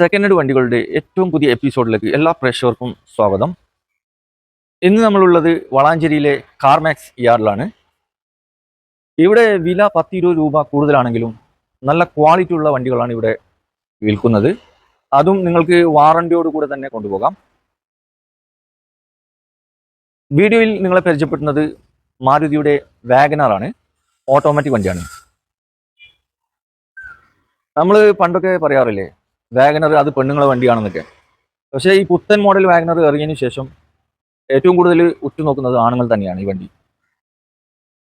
Second head വണ്ടികളുടെ ഏറ്റവും പുതിയ എപ്പിസോഡിലേക്ക് എല്ലാ പ്രേക്ഷകർക്കും സ്വാഗതം. ഇന്ന് നമ്മളുള്ളത് വളാഞ്ചേരിയിലെ കാർമാക്സ് യാർഡിലാണ് ഇവിടെ വില പത്ത് ഇരുപത് രൂപ കൂടുതലാണെങ്കിലും നല്ല ക്വാളിറ്റി ഉള്ള വണ്ടികളാണ് ഇവിടെ വിൽക്കുന്നത്. അതും നിങ്ങൾക്ക് വാറണ്ടിയോട് കൂടെ തന്നെ കൊണ്ടുപോകാം. വീഡിയോയിൽ നിങ്ങളെ പരിചയപ്പെടുന്നത് മാരുതിയുടെ വാഗനാർ ആണ് ഓട്ടോമാറ്റിക് വണ്ടിയാണ്. നമ്മൾ പണ്ടൊക്കെ പറയാറില്ലേ വാഗനർ അത് പെണ്ണുങ്ങളെ വണ്ടിയാണെന്നൊക്കെ. പക്ഷേ ഈ പുത്തൻ മോഡൽ വാഗനർ ഇറങ്ങിയതിന് ശേഷം ഏറ്റവും കൂടുതൽ ഉറ്റുനോക്കുന്നത് ആണുങ്ങൾ തന്നെയാണ് ഈ വണ്ടി.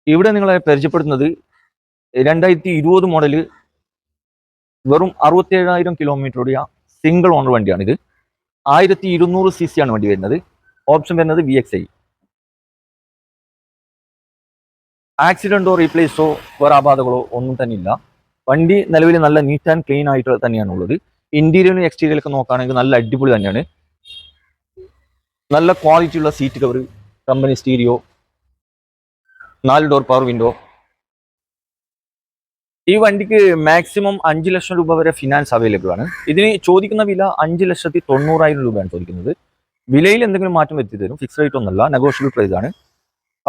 ഇവിടെ നിങ്ങളെ പരിചയപ്പെടുത്തുന്നത് രണ്ടായിരത്തി ഇരുപത് മോഡൽ വെറും അറുപത്തേഴായിരം കിലോമീറ്റർ ഓടിയ സിംഗിൾ ഓണർ വണ്ടിയാണിത്. ആയിരത്തി ഇരുന്നൂറ് സി സി ആണ് വണ്ടി വരുന്നത്. ഓപ്ഷൻ വരുന്നത് വി എക്സ് ഐ ആക്സിഡന്റോ റീപ്ലേസോ വേറെ അപാധകളോ ഒന്നും തന്നെ ഇല്ല വണ്ടി നിലവിൽ നല്ല നീറ്റ് ആൻഡ് ക്ലീൻ ആയിട്ട് തന്നെയാണ് ഉള്ളത് എക്സ്റ്റീരിയർ ഒക്കെ നോക്കുകയാണെങ്കിൽ നല്ല അടിപൊളി തന്നെയാണ്. നല്ല ക്വാളിറ്റി ഉള്ള സീറ്റ് കവർ കമ്പനി സ്റ്റീരിയോ നാല് ഡോർ പവർ വിൻഡോ ഈ വണ്ടിക്ക് മാക്സിമം അഞ്ച് ലക്ഷം രൂപ വരെ ഫിനാൻസ് അവൈലബിൾ ആണ്. ഇതിന് ചോദിക്കുന്ന വില അഞ്ച് ലക്ഷത്തി തൊണ്ണൂറായിരം രൂപയാണ് ചോദിക്കുന്നത്. വിലയിൽ എന്തെങ്കിലും മാറ്റം വരുത്തി തരും. ഫിക്സ് റേറ്റ് ഒന്നല്ല നെഗോഷ്യബിൾ പ്രൈസ് ആണ്.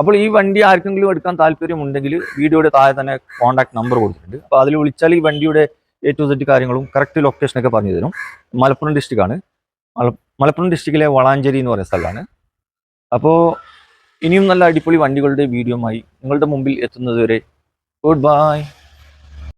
അപ്പോൾ ഈ വണ്ടി ആർക്കെങ്കിലും എടുക്കാൻ താല്പര്യമുണ്ടെങ്കിൽ വീഡിയോയുടെ താഴെ തന്നെ കോൺടാക്ട് നമ്പർ കൊടുത്തിട്ടുണ്ട്. അപ്പോൾ അതിൽ വിളിച്ചാൽ ഈ വണ്ടിയുടെ എ ടു സെഡ് കാര്യങ്ങളും കറക്റ്റ് ലൊക്കേഷനൊക്കെ പറഞ്ഞു തരും. മലപ്പുറം ഡിസ്ട്രിക്റ്റ് ആണ്. മലപ്പുറം ഡിസ്ട്രിക്റ്റിലെ വളാഞ്ചേരി എന്ന് പറയുന്ന സ്ഥലമാണ്. അപ്പോൾ ഇനിയും നല്ല അടിപൊളി വണ്ടികളുടെ വീഡിയോമായി നിങ്ങളുടെ മുമ്പിൽ എത്തുന്നതുവരെ ഗുഡ് ബൈ